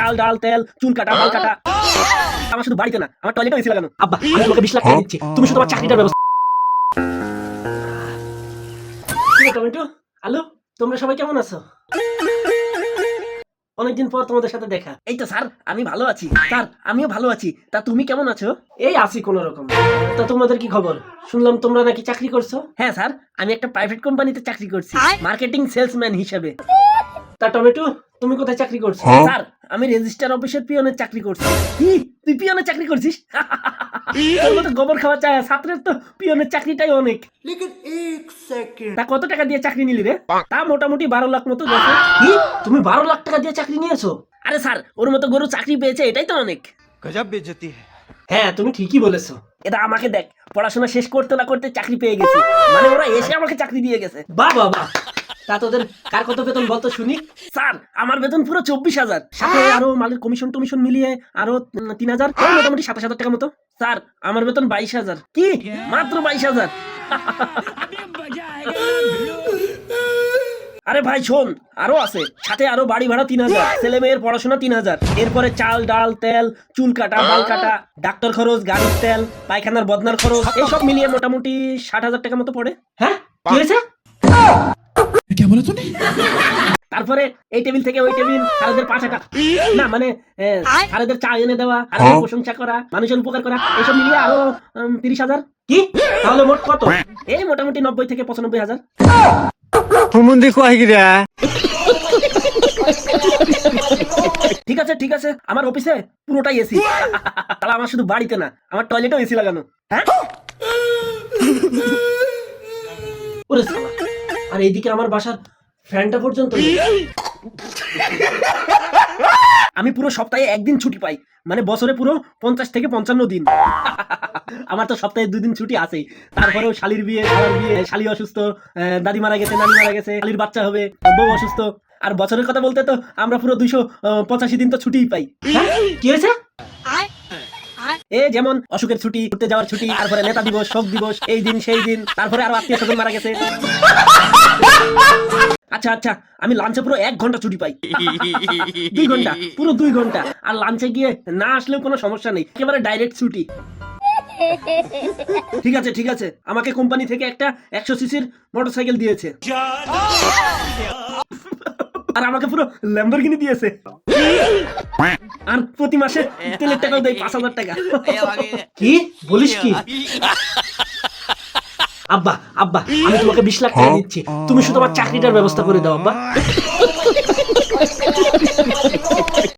চাল ডাল তেল চুল কাটা বাল কাটা। আমার শুধু বাড়িতে না আমার টয়লেটও এসে লাগানো। আব্বা আমি তোমাকে বিশ লাখ টাকা দিচ্ছি। তুমি শুধু আমার চাকরিটার ব্যবস্থা টমেটো আলু তোমরা সবাই কেমন আছো? অনেকদিন পর তোমাদের সাথে দেখা। এই তো স্যার আমি ভালো আছি। স্যার আমিও ভালো আছি। তা তুমি কেমন আছো? এই আছি কোন রকম তা তোমাদের কি খবর? শুনলাম তোমরা নাকি চাকরি করছ? হ্যাঁ স্যার আমি একটা প্রাইভেট কোম্পানিতে চাকরি করছি। মার্কেটিং সেলসম্যান হিসেবে। তা টমেটো তুমি কোথায় চাকরি করছ? স্যার আমি রেজিস্টার অফিসের পিয়নের চাকরি করছি। কি? তুই পিয়নের চাকরি করছিস? গোবর খাওয়া চায় ছাত্রের তো পিয়নের চাকরিটাই অনেক। তা কত টাকা দিয়ে চাকরি নিলি রে? তা মোটামুটি বারো লাখ মতো কি? তুমি বারো লাখ টাকা দিয়ে চাকরি নিয়েছো? আরে স্যার ওর মতো গরু চাকরি পেয়েছে এটাই তো অনেক। গজব বেজতি হ্যাঁ তুমি ঠিকই বলেছ। এটা আমাকে দেখ পড়াশোনা শেষ করতে না করতে চাকরি পেয়ে গেছি। মানে ওরা এসে আমাকে চাকরি দিয়ে গেছে। বাহ বাহ বাহ। তা তোদের কার কত বেতন বলতো শুনি? স্যার আমার বেতন পুরো চব্বিশ হাজার। সাথে আরও মালের কমিশন টমিশন মিলিয়ে আরও তিন হাজার মোটামুটি সাতাশ হাজার টাকা মতো। স্যার আমার বেতন বাইশ হাজার। কি? মাত্র বাইশ হাজার। আরে ভাই শোন আরও আছে। সাথে আরও বাড়ি ভাড়া তিন হাজার ছেলে মেয়ের পড়াশোনা তিন হাজার। এরপরে চাল ডাল তেল চুল কাটা বাল কাটা ডাক্তার খরচ গাড়ির তেল পায়খানার বদনার খরচ এইসব মিলিয়ে মোটামুটি ষাট হাজার টাকা মতো পড়ে। হ্যাঁ? কি হয়েছে? আলোচনা তারপরে এই টেবিল থেকে ওই টেবিল খালেদের পা চাকা না মানে খালেদের চা এনে দেওয়া খালেদের প্রশংসা করা মানুষের উপকার করা এসব মিলিয়ে আরও তিরিশ হাজার। কি? তাহলে মোট কত? এই মোটামুটি নব্বই থেকে পঁচানব্বই হাজার। ঠিক আছে ঠিক আছে। আমার অফিসে পুরোটাই এসি। তাহলে আমার শুধু বাড়িতে না আমার টয়লেটেও এসি লাগানো। হ্যাঁ? আর এইদিকে আমার বাসার ফ্যানটা পর্যন্ত আমি পুরো সপ্তাহে একদিন ছুটি পাই। মানে বছরে পুরো পঞ্চাশ থেকে পঞ্চান্ন দিন। আমার তো সপ্তাহে দুই দিন ছুটি আছেই। তারপরেও শালির বিয়ে শালার বিয়ে শালি অসুস্থ আহ, দাদি মারা গেছে নানি মারা গেছে শালির বাচ্চা হবে বউ অসুস্থ। আর বছরের কথা বলতে তো আমরা পুরো দুইশো পঁচাশি দিন তো ছুটিই পাই? কি হয়েছে? এ যেমন অসুখের ছুটি, ঘুরতে যাওয়ার ছুটি, তারপরে নেতা দিবস, শোক দিবস, এই দিন, সেই দিন, তারপরে আরও আত্মীয় স্বজন মারা গেছে। আচ্ছা আচ্ছা আমি লাঞ্চে পুরো এক ঘণ্টা ছুটি পাই। দুই ঘণ্টা, পুরো দুই ঘণ্টা। আর লাঞ্চে গিয়ে না আসলেও কোনো সমস্যা নেই, একেবারে ডাইরেক্ট ছুটি। ঠিক আছে ঠিক আছে। আমাকে কোম্পানি থেকে একটা একশো সিসির মোটরসাইকেল দিয়েছে। আর আমাকে পুরো ল্যাম্বরগিনি দিয়েছে। আর প্রতি মাসে তেলের টাকাও দেয় পাঁচ হাজার টাকা। কি? বলিস কি? আব্বা আব্বা আমি তোমাকে বিশ লাখ টাকা দিচ্ছি। তুমি শুধু আমার চাকরিটার ব্যবস্থা করে দাও আব্বা।